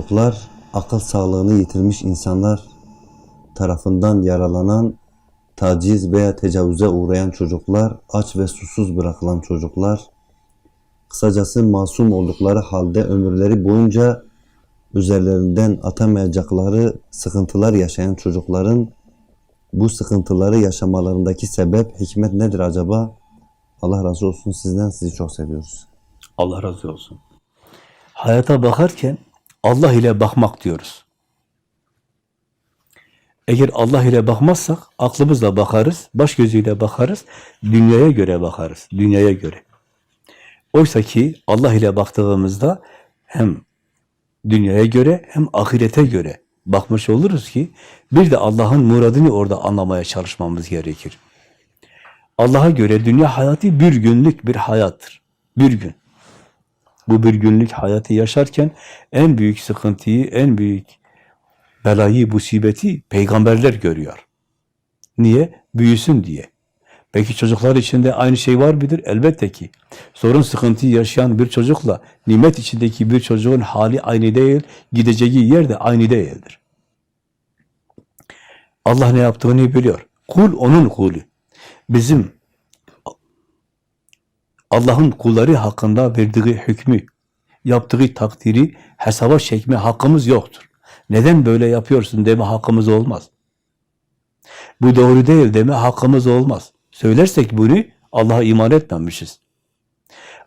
Çocuklar, akıl sağlığını yitirmiş insanlar tarafından yaralanan, taciz veya tecavüze uğrayan çocuklar, aç ve susuz bırakılan çocuklar, kısacası masum oldukları halde ömürleri boyunca üzerlerinden atamayacakları sıkıntılar yaşayan çocukların bu sıkıntıları yaşamalarındaki sebep, hikmet nedir acaba? Allah razı olsun sizden, sizi çok seviyoruz. Allah razı olsun. Hayata bakarken Allah ile bakmak diyoruz. Eğer Allah ile bakmazsak aklımızla bakarız, baş gözüyle bakarız, dünyaya göre bakarız, dünyaya göre. Oysa ki Allah ile baktığımızda hem dünyaya göre hem ahirete göre bakmış oluruz ki bir de Allah'ın muradını orada anlamaya çalışmamız gerekir. Allah'a göre dünya hayatı bir günlük bir hayattır. Bir gün. Bu bir günlük hayatı yaşarken en büyük sıkıntıyı, en büyük belayı, musibeti peygamberler görüyor. Niye? Büyüsün diye. Peki çocuklar için de aynı şey var mıdır? Elbette ki. Sorun, sıkıntıyı yaşayan bir çocukla nimet içindeki bir çocuğun hali aynı değil, gideceği yer de aynı değildir. Allah ne yaptığını biliyor. Kul onun kulü. Bizim Allah'ın kulları hakkında verdiği hükmü, yaptığı takdiri hesaba çekme hakkımız yoktur. Neden böyle yapıyorsun deme hakkımız olmaz. Bu doğru değil deme hakkımız olmaz. Söylersek bunu Allah'a iman etmemişiz.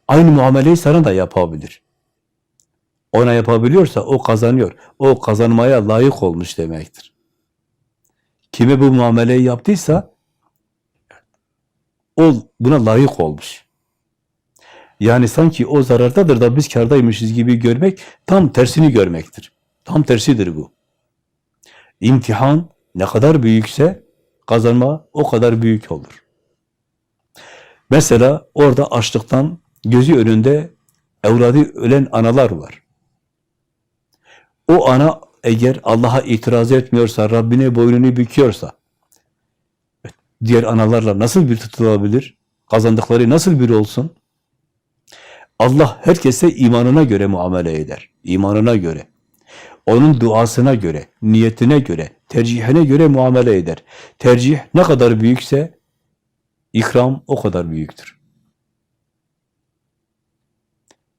Aynı muameleyi sana da yapabilir. Ona yapabiliyorsa o kazanıyor. O kazanmaya layık olmuş demektir. Kime bu muameleyi yaptıysa o buna layık olmuş. Yani sanki o zarardadır da biz kardaymışız gibi görmek tam tersini görmektir. Tam tersidir bu. İmtihan ne kadar büyükse kazanma o kadar büyük olur. Mesela orada açlıktan gözü önünde evladı ölen analar var. O ana eğer Allah'a itiraz etmiyorsa, Rabbine boynunu büküyorsa, diğer analarla nasıl bir tutulabilir? Kazandıkları nasıl bir olsun? Allah herkese imanına göre muamele eder. İmanına göre. Onun duasına göre, niyetine göre, tercihine göre muamele eder. Tercih ne kadar büyükse ikram o kadar büyüktür.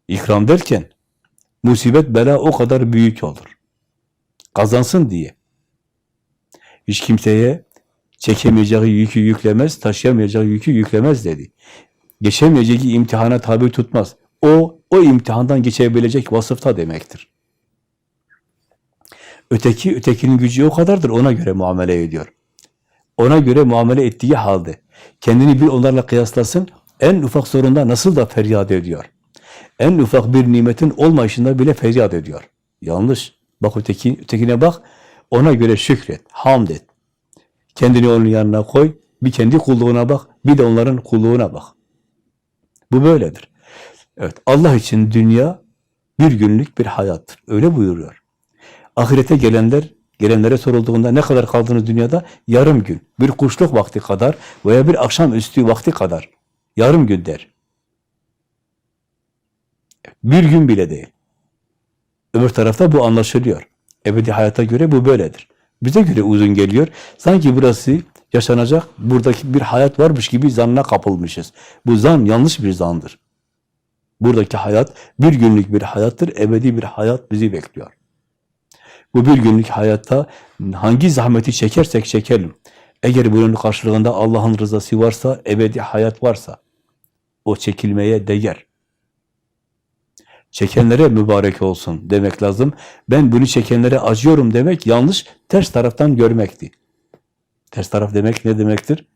İkram derken musibet bela o kadar büyük olur. Kazansın diye. Hiç kimseye çekemeyeceği yükü yüklemez, taşıyamayacağı yükü yüklemez dedi. Geçemeyeceği imtihana tabi tutmaz. O, o imtihandan geçebilecek vasıfta demektir. Öteki, ötekinin gücü o kadardır, ona göre muamele ediyor. Ona göre muamele ettiği halde, kendini bir onlarla kıyaslasın, en ufak sorunda nasıl da feryat ediyor. En ufak bir nimetin olmayışında bile feryat ediyor. Yanlış. Bak öteki, ötekine bak, ona göre şükret, hamd et. Kendini onun yanına koy, bir kendi kulluğuna bak, bir de onların kulluğuna bak. Bu böyledir. Evet, Allah için dünya bir günlük bir hayattır. Öyle buyuruyor. Ahirete gelenler, gelenlere sorulduğunda ne kadar kaldınız dünyada? Yarım gün, bir kuşluk vakti kadar veya bir akşamüstü vakti kadar. Yarım gün der. Bir gün bile değil. Öbür tarafta bu anlaşılıyor. Ebedi hayata göre bu böyledir. Bize göre uzun geliyor. Sanki burası yaşanacak, buradaki bir hayat varmış gibi zannına kapılmışız. Bu zan yanlış bir zandır. Buradaki hayat bir günlük bir hayattır, ebedi bir hayat bizi bekliyor. Bu bir günlük hayatta hangi zahmeti çekersek çekelim. Eğer bunun karşılığında Allah'ın rızası varsa, ebedi hayat varsa, o çekilmeye değer. Çekenlere mübarek olsun demek lazım. Ben bunu çekenlere acıyorum demek yanlış, ters taraftan görmekti. Ters taraf demek ne demektir?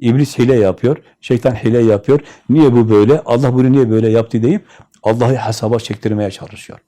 İblis hile yapıyor, şeytan hile yapıyor. Niye bu böyle? Allah bunu niye böyle yaptı deyip Allah'ı hesaba çektirmeye çalışıyor.